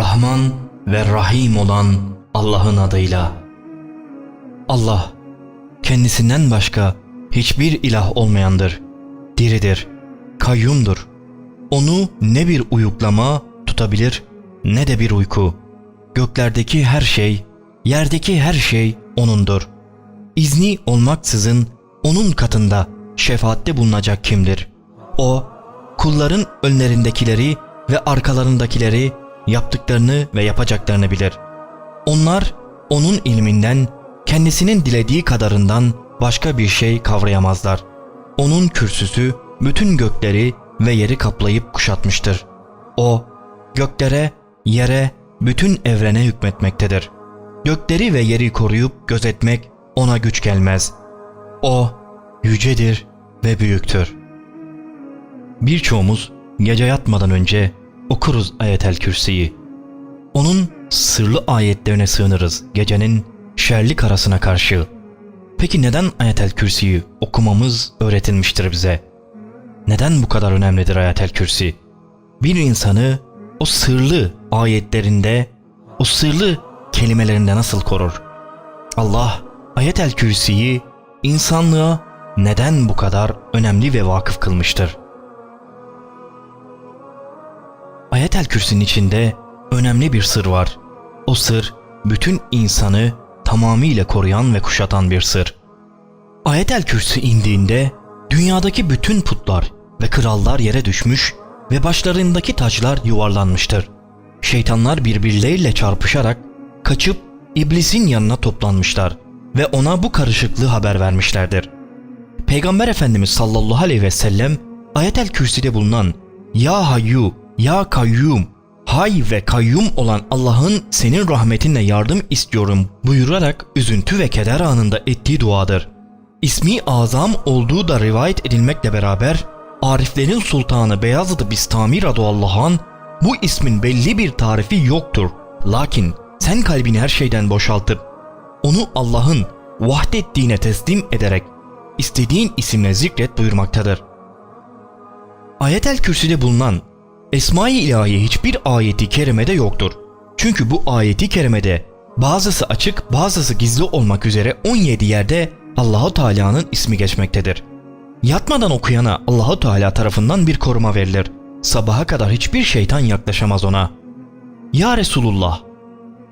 Rahman ve Rahim olan Allah'ın adıyla. Allah, kendisinden başka hiçbir ilah olmayandır. Diridir, kayyumdur. Onu ne bir uyuklama tutabilir ne de bir uyku. Göklerdeki her şey, yerdeki her şey O'nundur. İzni olmaksızın O'nun katında şefaatte bulunacak kimdir? O, kulların önlerindekileri ve arkalarındakileri yaptıklarını ve yapacaklarını bilir. Onlar onun ilminden kendisinin dilediği kadarından başka bir şey kavrayamazlar. Onun kürsüsü bütün gökleri ve yeri kaplayıp kuşatmıştır. O göklere, yere, bütün evrene hükmetmektedir. Gökleri ve yeri koruyup gözetmek ona güç gelmez. O yücedir ve büyüktür. Birçoğumuz gece yatmadan önce okuruz ayetel kürsiyi. Onun sırlı ayetlerine sığınırız gecenin şerli karasına karşı. Peki neden ayetel kürsiyi okumamız öğretilmiştir bize? Neden bu kadar önemlidir ayetel kürsi? Bir insanı o sırlı ayetlerinde, o sırlı kelimelerinde nasıl korur? Allah ayetel kürsiyi insanlığa neden bu kadar önemli ve vakıf kılmıştır? Ayetel Kürsi'nin içinde önemli bir sır var. O sır bütün insanı tamamıyla koruyan ve kuşatan bir sır. Ayetel Kürsi indiğinde dünyadaki bütün putlar ve krallar yere düşmüş ve başlarındaki taçlar yuvarlanmıştır. Şeytanlar birbirleriyle çarpışarak kaçıp iblisin yanına toplanmışlar ve ona bu karışıklığı haber vermişlerdir. Peygamber Efendimiz sallallahu aleyhi ve sellem ayetel kürsüde bulunan Ya Hayyu, Ya Kayyum, Hay ve kayyum olan Allah'ın senin rahmetinle yardım istiyorum buyurarak üzüntü ve keder anında ettiği duadır. İsmi azam olduğu da rivayet edilmekle beraber Ariflerin Sultanı Beyazıt Bistami radıyallahu anh bu ismin belli bir tarifi yoktur. Lakin sen kalbini her şeyden boşaltıp onu Allah'ın vahdettiğine teslim ederek istediğin isimle zikret buyurmaktadır. Ayetel Kürsi'de bulunan Esma-i İlahi hiçbir ayeti kerimede yoktur. Çünkü bu ayeti kerimede bazısı açık bazısı gizli olmak üzere 17 yerde Allahu Teala'nın ismi geçmektedir. Yatmadan okuyana Allahu Teala tarafından bir koruma verilir. Sabaha kadar hiçbir şeytan yaklaşamaz ona. Ya Resulullah,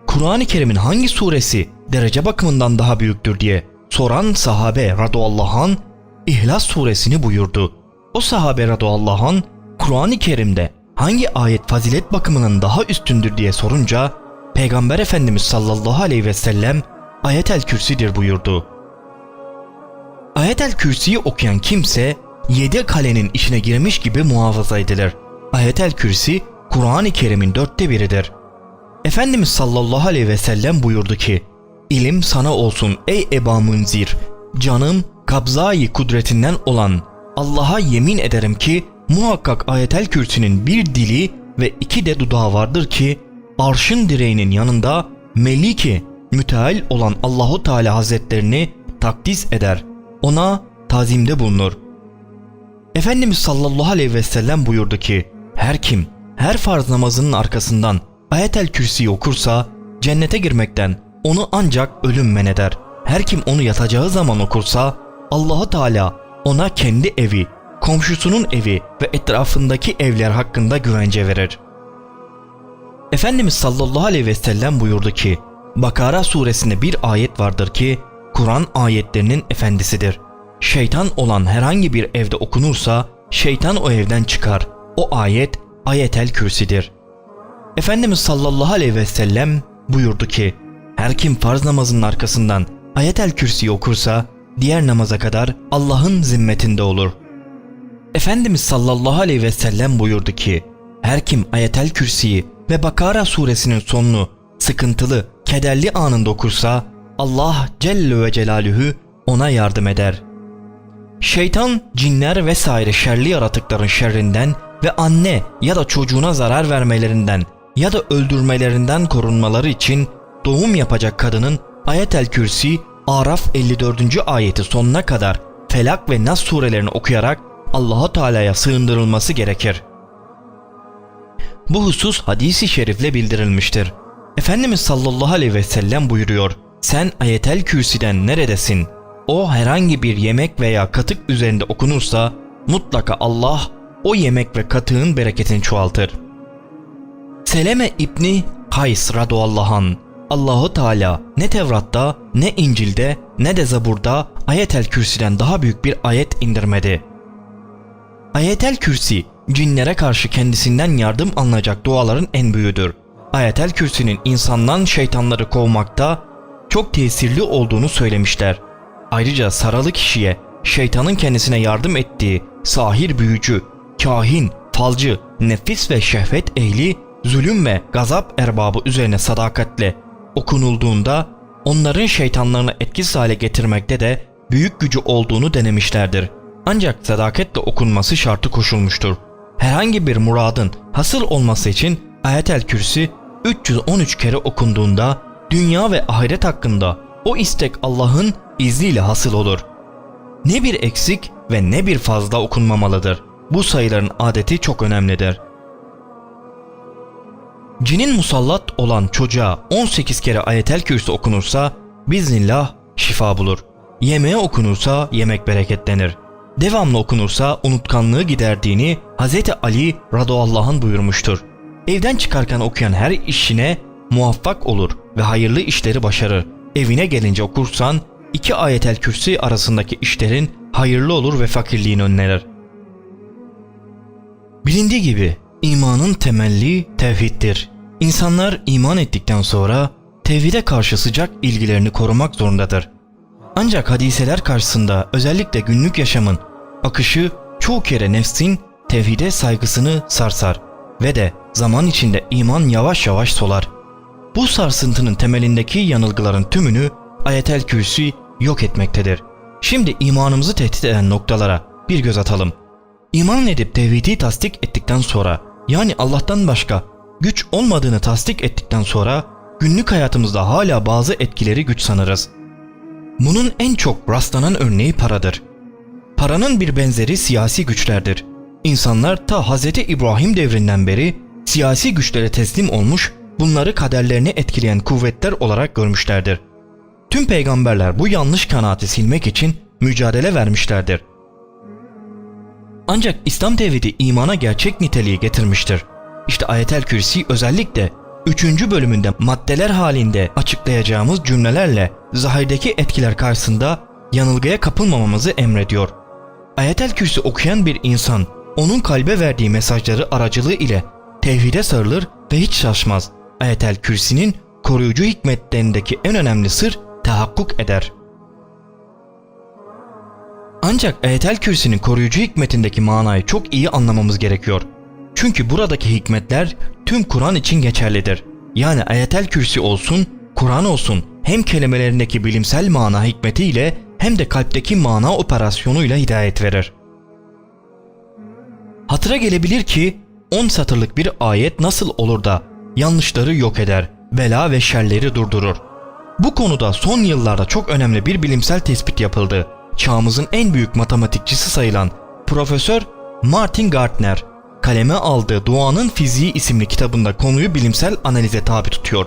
Kur'an-ı Kerim'in hangi suresi derece bakımından daha büyüktür diye soran sahabe radıyallahu an İhlas suresini buyurdu. O sahabe radıyallahu an Kur'an-ı Kerim'de hangi ayet fazilet bakımından daha üstündür diye sorunca Peygamber Efendimiz sallallahu aleyhi ve sellem ayetel kürsidir buyurdu. Ayetel kürsiyi okuyan kimse yedi kalenin içine girmiş gibi muhafaza edilir. Ayetel kürsi Kur'an-ı Kerim'in dörtte biridir. Efendimiz sallallahu aleyhi ve sellem buyurdu ki İlim sana olsun ey Eba Munzir canım kabzayı kudretinden olan Allah'a yemin ederim ki muhakkak ayetel kürsünün bir dili ve iki de dudağı vardır ki arşın direğinin yanında meliki müteal olan Allahu Teala Hazretlerini takdis eder. Ona tazimde bulunur. Efendimiz sallallahu aleyhi ve sellem buyurdu ki her kim her farz namazının arkasından ayetel kürsiyi okursa cennete girmekten onu ancak ölüm men eder. Her kim onu yatacağı zaman okursa Allahu Teala ona kendi evi, komşusunun evi ve etrafındaki evler hakkında güvence verir. Efendimiz sallallahu aleyhi ve sellem buyurdu ki Bakara suresinde bir ayet vardır ki Kur'an ayetlerinin efendisidir. Şeytan olan herhangi bir evde okunursa şeytan o evden çıkar. O ayet ayetel kürsidir. Efendimiz sallallahu aleyhi ve sellem buyurdu ki her kim farz namazının arkasından ayetel kürsiyi okursa diğer namaza kadar Allah'ın zimmetinde olur. Efendimiz sallallahu aleyhi ve sellem buyurdu ki her kim ayetel kürsiyi ve Bakara suresinin sonunu sıkıntılı, kederli anında okursa Allah Celle ve Celaluhu ona yardım eder. Şeytan, cinler vesaire şerli yaratıkların şerrinden ve anne ya da çocuğuna zarar vermelerinden ya da öldürmelerinden korunmaları için doğum yapacak kadının Ayetel Kürsi Araf 54. ayeti sonuna kadar Felak ve Nas surelerini okuyarak Allahu Teala'ya sığındırılması gerekir. Bu husus hadisi şerifle bildirilmiştir. Efendimiz sallallahu aleyhi ve sellem buyuruyor. Sen ayetel kürsiden neredesin? O herhangi bir yemek veya katık üzerinde okunursa mutlaka Allah o yemek ve katığın bereketini çoğaltır. Seleme İbni Kays radıyallahu anh Allahu Teala ne Tevrat'ta ne İncil'de ne de Zabur'da ayetel kürsiden daha büyük bir ayet indirmedi. Ayetel kürsi cinlere karşı kendisinden yardım alınacak duaların en büyüğüdür. Ayetel kürsinin insandan şeytanları kovmakta çok tesirli olduğunu söylemişler. Ayrıca saralı kişiye şeytanın kendisine yardım ettiği sahir büyücü, kahin, falcı, nefis ve şehvet ehli, zulüm ve gazap erbabı üzerine sadakatle okunulduğunda onların şeytanlarını etkisiz hale getirmekte de büyük gücü olduğunu denemişlerdir. Ancak sadaketle okunması şartı koşulmuştur. Herhangi bir muradın hasıl olması için ayetel kürsi 313 kere okunduğunda dünya ve ahiret hakkında o istek Allah'ın izniyle hasıl olur. Ne bir eksik ve ne bir fazla okunmamalıdır. Bu sayıların adeti çok önemlidir. Cinin musallat olan çocuğa 18 kere ayetel kürsü okunursa biznillah şifa bulur. Yemeğe okunursa yemek bereketlenir. Devamlı okunursa unutkanlığı giderdiğini Hz. Ali radıyallahu buyurmuştur. Evden çıkarken okuyan her işine muvaffak olur ve hayırlı işleri başarır. Evine gelince okursan iki ayetel kürsi arasındaki işlerin hayırlı olur ve fakirliğin önlenir. Bilindiği gibi imanın temelli tevhiddir. İnsanlar iman ettikten sonra tevhide karşı sıcak ilgilerini korumak zorundadır. Ancak hadiseler karşısında özellikle günlük yaşamın akışı çoğu kere nefsin tevhide saygısını sarsar ve de zaman içinde iman yavaş yavaş solar. Bu sarsıntının temelindeki yanılgıların tümünü ayetel kürsü yok etmektedir. Şimdi imanımızı tehdit eden noktalara bir göz atalım. İman edip tevhidi tasdik ettikten sonra yani Allah'tan başka güç olmadığını tasdik ettikten sonra günlük hayatımızda hala bazı etkileri güç sanırız. Bunun en çok rastlanan örneği paradır. Paranın bir benzeri siyasi güçlerdir. İnsanlar ta Hz. İbrahim devrinden beri siyasi güçlere teslim olmuş, bunları kaderlerini etkileyen kuvvetler olarak görmüşlerdir. Tüm peygamberler bu yanlış kanaati silmek için mücadele vermişlerdir. Ancak İslam tevhidi imana gerçek niteliği getirmiştir. İşte ayetel kürsi özellikle 3. bölümünde maddeler halinde açıklayacağımız cümlelerle zahirdeki etkiler karşısında yanılgıya kapılmamamızı emrediyor. Ayetel kürsi okuyan bir insan onun kalbe verdiği mesajları aracılığı ile tevhide sarılır ve hiç şaşmaz. Ayetel kürsinin koruyucu hikmetlerindeki en önemli sır tahakkuk eder. Ancak ayetel kürsinin koruyucu hikmetindeki manayı çok iyi anlamamız gerekiyor. Çünkü buradaki hikmetler tüm Kur'an için geçerlidir. Yani ayetel kürsi olsun, Kur'an olsun hem kelimelerindeki bilimsel mana hikmetiyle hem de kalpteki mana operasyonuyla hidayet verir. Hatıra gelebilir ki 10 satırlık bir ayet nasıl olur da yanlışları yok eder, bela ve şerleri durdurur. Bu konuda son yıllarda çok önemli bir bilimsel tespit yapıldı. Çağımızın en büyük matematikçisi sayılan Profesör Martin Gardner kaleme aldığı Doğanın Fiziği isimli kitabında konuyu bilimsel analize tabi tutuyor.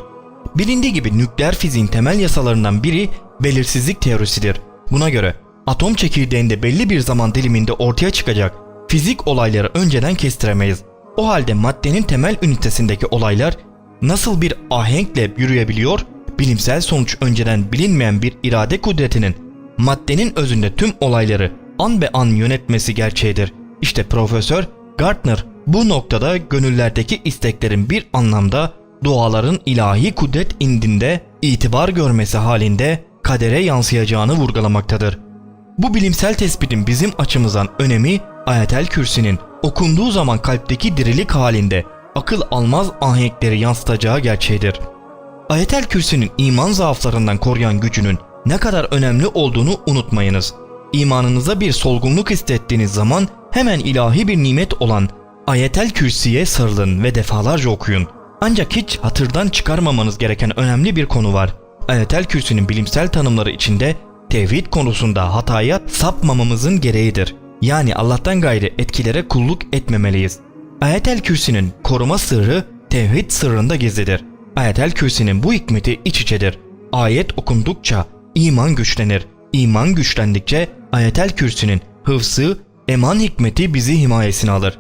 Bilindiği gibi nükleer fiziğin temel yasalarından biri belirsizlik teorisidir. Buna göre atom çekirdeğinde belli bir zaman diliminde ortaya çıkacak fizik olayları önceden kestiremeyiz. O halde maddenin temel ünitesindeki olaylar nasıl bir ahenkle yürüyebiliyor? Bilimsel sonuç önceden bilinmeyen bir irade kudretinin maddenin özünde tüm olayları an be an yönetmesi gerçeğidir. İşte Profesör Gardner bu noktada gönüllerdeki isteklerin bir anlamda duaların ilahi kudret indinde itibar görmesi halinde kadere yansıyacağını vurgulamaktadır. Bu bilimsel tespitin bizim açımızdan önemi ayetel kürsinin okunduğu zaman kalpteki dirilik halinde akıl almaz ahenkleri yansıtacağı gerçeğidir. Ayetel kürsünün iman zaaflarından koruyan gücünün ne kadar önemli olduğunu unutmayınız. İmanınıza bir solgunluk hissettiğiniz zaman hemen ilahi bir nimet olan ayetel kürsüye sarılın ve defalarca okuyun. Ancak hiç hatırdan çıkarmamanız gereken önemli bir konu var. Ayetel kürsünün bilimsel tanımları içinde tevhid konusunda hataya sapmamamızın gereğidir. Yani Allah'tan gayrı etkilere kulluk etmemeliyiz. Ayetel Kürsi'nin koruma sırrı tevhid sırrında gizlidir. Ayetel Kürsi'nin bu hikmeti iç içedir. Ayet okundukça iman güçlenir. İman güçlendikçe Ayetel Kürsi'nin hıfzı, eman hikmeti bizi himayesine alır.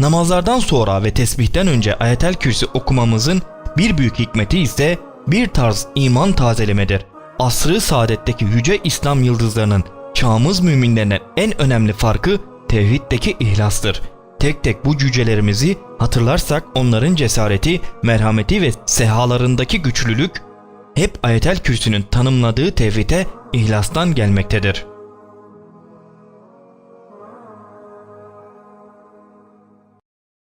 Namazlardan sonra ve tesbihten önce Ayetel Kürsi okumamızın bir büyük hikmeti ise bir tarz iman tazelemedir. Asrı saadetteki yüce İslam yıldızlarının çağımız müminlerine en önemli farkı tevhiddeki ihlastır. Tek tek bu cücelerimizi hatırlarsak onların cesareti, merhameti ve sehalarındaki güçlülük hep Ayetel Kürsü'nün tanımladığı tevhide ihlastan gelmektedir.